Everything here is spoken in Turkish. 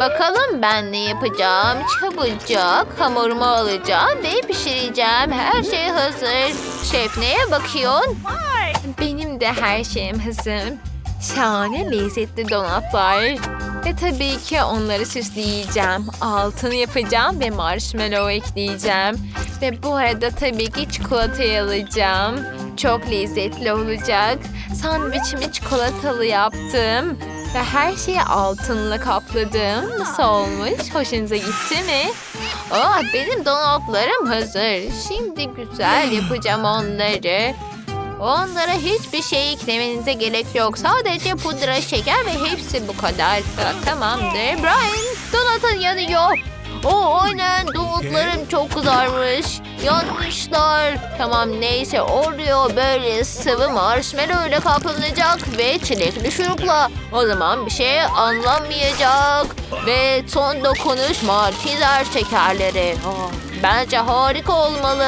Bakalım ben ne yapacağım. Çabucak hamurumu alacağım ve pişireceğim. Her şey hazır. Şef neye bakıyorsun? Benim de her şeyim hazır. Şahane lezzetli donatlar. Ve tabii ki onları süsleyeceğim. Altını yapacağım ve marshmallow ekleyeceğim. Ve bu arada tabii ki çikolatayı alacağım. Çok lezzetli olacak. Sandviçimi çikolatalı yaptım. Ve her şeyi altınla kapladım. Nasıl olmuş? Hoşunuza gitti mi? Aa, benim donatlarım hazır. Şimdi güzel yapacağım onları. Onlara hiçbir şey eklemenize gerek yok. Sadece pudra, şeker ve hepsi bu kadar. Tamamdır. Brian, donatın yanıyor. O aynen donutlarım çok kızarmış. Yanmışlar. Tamam neyse Oreo böyle sıvı marshmallow ile kaplanacak ve çilekli şurupla. O zaman bir şey anlamayacak. Ve son dokunuş Malteser şekerleri. Aa, bence harika olmalı.